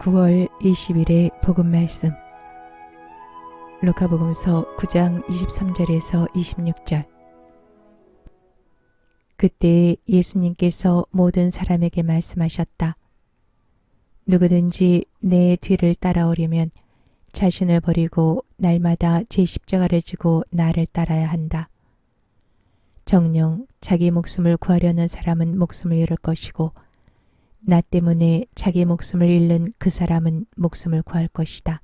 9월 20일의 복음 말씀 루카복음서 9장 23절에서 26절 그때 예수님께서 모든 사람에게 말씀하셨다. 누구든지 내 뒤를 따라오려면 자신을 버리고 날마다 제 십자가를 지고 나를 따라야 한다. 정녕 자기 목숨을 구하려는 사람은 목숨을 잃을 것이고 나 때문에 자기 목숨을 잃는 그 사람은 목숨을 구할 것이다.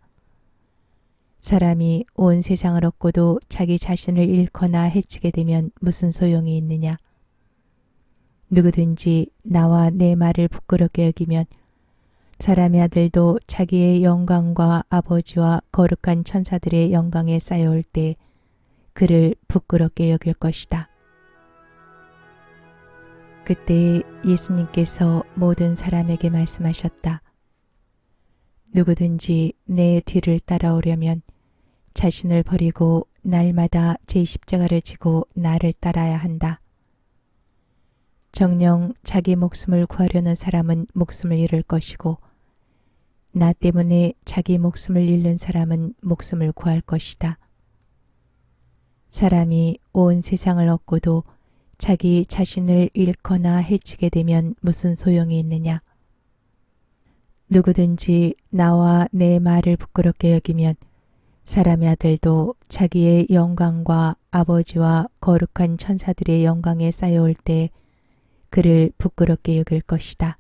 사람이 온 세상을 얻고도 자기 자신을 잃거나 해치게 되면 무슨 소용이 있느냐? 누구든지 나와 내 말을 부끄럽게 여기면 사람의 아들도 자기의 영광과 아버지와 거룩한 천사들의 영광에 쌓여올 때 그를 부끄럽게 여길 것이다. 그때 예수님께서 모든 사람에게 말씀하셨다. 누구든지 내 뒤를 따라오려면 자신을 버리고 날마다 제 십자가를 지고 나를 따라야 한다. 정녕 자기 목숨을 구하려는 사람은 목숨을 잃을 것이고 나 때문에 자기 목숨을 잃는 사람은 목숨을 구할 것이다. 사람이 온 세상을 얻고도 자기 자신을 잃거나 해치게 되면 무슨 소용이 있느냐? 누구든지 나와 내 말을 부끄럽게 여기면 사람의 아들도 자기의 영광과 아버지와 거룩한 천사들의 영광에 쌓여올 때 그를 부끄럽게 여길 것이다.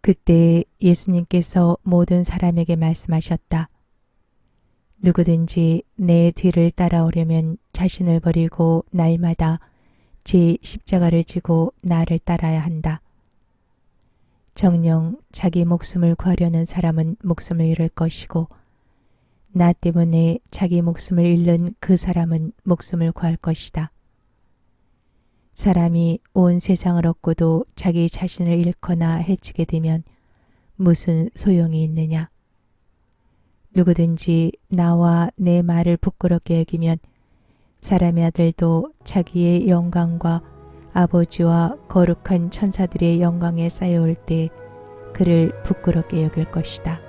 그때 예수님께서 모든 사람에게 말씀하셨다. 누구든지 내 뒤를 따라오려면 자신을 버리고 날마다 제 십자가를 지고 나를 따라야 한다. 정녕 자기 목숨을 구하려는 사람은 목숨을 잃을 것이고 나 때문에 자기 목숨을 잃는 그 사람은 목숨을 구할 것이다. 사람이 온 세상을 얻고도 자기 자신을 잃거나 해치게 되면 무슨 소용이 있느냐? 누구든지 나와 내 말을 부끄럽게 여기면 사람의 아들도 자기의 영광과 아버지와 거룩한 천사들의 영광에 쌓여올 때 그를 부끄럽게 여길 것이다.